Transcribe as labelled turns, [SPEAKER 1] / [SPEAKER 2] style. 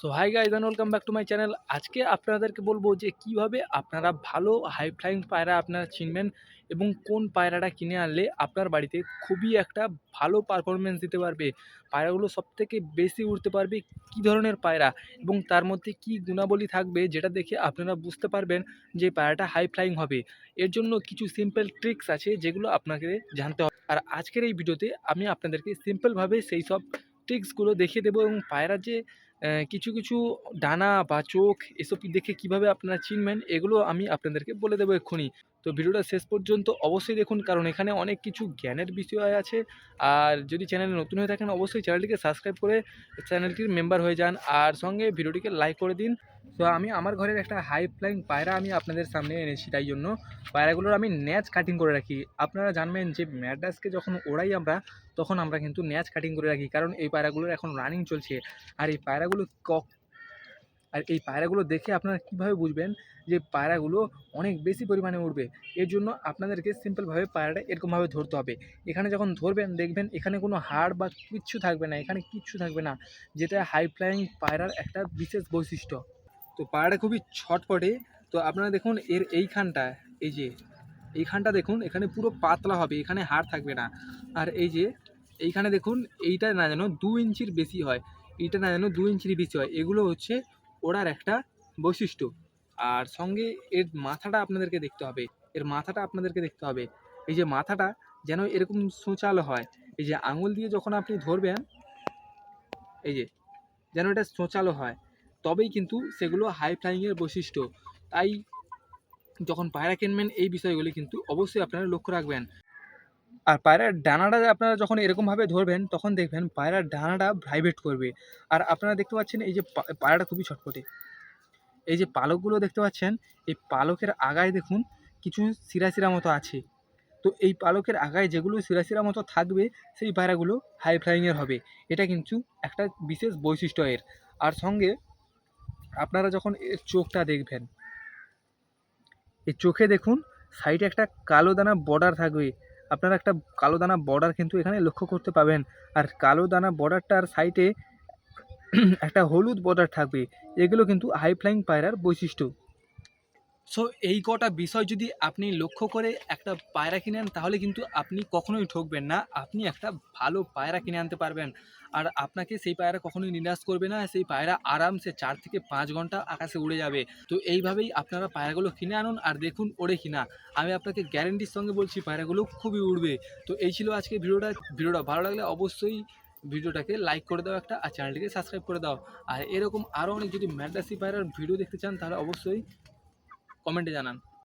[SPEAKER 1] So hi guys and welcome back to my channel আজকে আপনাদেরকে বলব যে কীভাবে আপনারা ভালো হাই ফ্লাইং পায়রা আপনারা চিনবেন এবং কোন পায়রাটা কিনে আনলে আপনার বাড়িতে খুবই একটা ভালো পারফরমেন্স দিতে পারবে, পায়রাগুলো সবথেকে বেশি উঠতে পারবে কী ধরনের পায়রা এবং তার মধ্যে কী গুণাবলী থাকবে যেটা দেখে আপনারা বুঝতে পারবেন যে পায়রাটা হাই ফ্লাইং হবে। এর জন্য কিছু সিম্পল ট্রিক্স আছে যেগুলো আপনাকে জানতে হবে। আর আজকের এই ভিডিওতে আমি আপনাদেরকে সিম্পলভাবে সেই সব ট্রিক্সগুলো দেখিয়ে দেবো এবং পায়রা যে কিছু কিছু ডানা বা চোখ এসব দেখে কীভাবে আপনারা চিনবেন, এগুলো আমি আপনাদেরকে বলে দেবো এক্ষুনি। তো ভিডিওটা শেষ পর্যন্ত অবশ্যই দেখুন, কারণ এখানে অনেক কিছু জ্ঞানের বিষয় আছে। আর যদি চ্যানেলে নতুন হয়ে থাকেন, অবশ্যই চ্যানেলটিকে সাবস্ক্রাইব করে চ্যানেলটির মেম্বার হয়ে যান। আর সঙ্গে ভিডিওটিকে লাইক করে দিন। তো আমি, আমার ঘরের একটা হাই ফ্লাইং পায়রা আমি আপনাদের সামনে এনেছি তাই জন্য। পায়রাগুলোর আমি ন্যাচ কাটিং করে রাখি। আপনারা জানবেন যে ম্যাডাসকে যখন ওড়াই আমরা, তখন আমরা কিন্তু ন্যাচ কাটিং করে রাখি। কারণ এই পায়রাগুলোর এখন রানিং চলছে। আর এই পায়রাগুলো কক। আর এই পায়রাগুলো দেখে আপনারা কীভাবে বুঝবেন যে পায়রাগুলো অনেক বেশি পরিমাণে উঠবে এর জন্য আপনাদেরকে সিম্পলভাবে পায়রাটা এরকমভাবে ধরতে হবে। এখানে যখন ধরবেন, দেখবেন এখানে কোনো হাড় বা কিচ্ছু থাকবে না, এখানে কিচ্ছু থাকবে না, যেটা হাই ফ্লাইং পায়রার একটা বিশেষ বৈশিষ্ট্য। তো পায়রাটা খুবই ছটপটে। তো আপনারা দেখুন, এর এইখানটা, এই যে, এইখানটা দেখুন, এখানে পুরো পাতলা হবে, এখানে হাড় থাকবে না। আর এই যে, এইখানে দেখুন, এইটা না যেন দু ইঞ্চির বেশি হয়। এইটা না যেন দু ইঞ্চির বেশি হয়। এগুলো হচ্ছে ওড়ার একটা বৈশিষ্ট্য। আর সঙ্গে এর মাথাটা আপনাদেরকে দেখতে হবে। এর মাথাটা আপনাদেরকে দেখতে হবে। এই যে মাথাটা যেন এরকম সোঁচালো হয়। এই যে আঙুল দিয়ে যখন আপনি ধরবেন, এই যে যেন এটা সোঁচালো হয়, তবেই কিন্তু সেগুলো হাই ফ্লাইংয়ের বৈশিষ্ট্য। তাই যখন পায়রা কিনবেন, এই বিষয়গুলি কিন্তু অবশ্যই আপনারা লক্ষ্য রাখবেন। আর পায়রার ডানাটা আপনারা যখন এরকমভাবে ধরবেন, তখন দেখবেন পায়রার ডানাটা ভাইব্রেট করবে। আর আপনারা দেখতে পাচ্ছেন এই যে পায়রাটা খুবই ছটপটে। এই যে পালকগুলো দেখতে পাচ্ছেন, এই পালকের আগায় দেখুন, কিছু শিরা মতো আছে। তো এই পালকের আগায় যেগুলো শিরা মতো থাকবে, সেই পায়রাগুলো হাই ফ্লাইংয়ের হবে। এটা কিন্তু একটা বিশেষ বৈশিষ্ট্য এর। আর সঙ্গে আপনারা যখন এর চোখটা দেখবেন, এই চোখে দেখুন সাইডে একটা কালো দানা বর্ডার থাকবে। আপনারা একটা কালো দানা বর্ডার কিন্তু এখানে লক্ষ্য করতে পাবেন। আর কালো দানা বর্ডারটার সাইডে একটা হলুদ বর্ডার থাকবে। এগুলো কিন্তু হাই ফ্লাইং পায়রার বৈশিষ্ট্য। সো এই কটা বিষয় যদি আপনি লক্ষ্য করে একটা পায়রা কিনেন তাহলে কিন্তু আপনি কখনোই ঠকবেন না। আপনি একটা ভালো পায়রা কিনে আনতে পারবেন। আর আপনাকে সেই পায়রা কখনোই নিরাশ করবে না। সেই পায়রা আরামসে চার থেকে পাঁচ ঘণ্টা আকাশে উড়ে যাবে। তো এইভাবেই আপনারা পায়রাগুলো কিনে আনুন আর দেখুন ওড়ে কিনা। আমি আপনাকে গ্যারেন্টির সঙ্গে বলছি, পায়রাগুলো খুবই উড়বে। তো এই ছিল আজকে ভিডিওটা। ভিডিওটা ভালো লাগলে অবশ্যই ভিডিওটাকে লাইক করে দাও একটা আর চ্যানেলটিকে সাবস্ক্রাইব করে দাও। আর এরকম আরও অনেক যদি ম্যাডাসি পায়রার ভিডিও দেখতে চান, তাহলে অবশ্যই কমেন্টে জানান।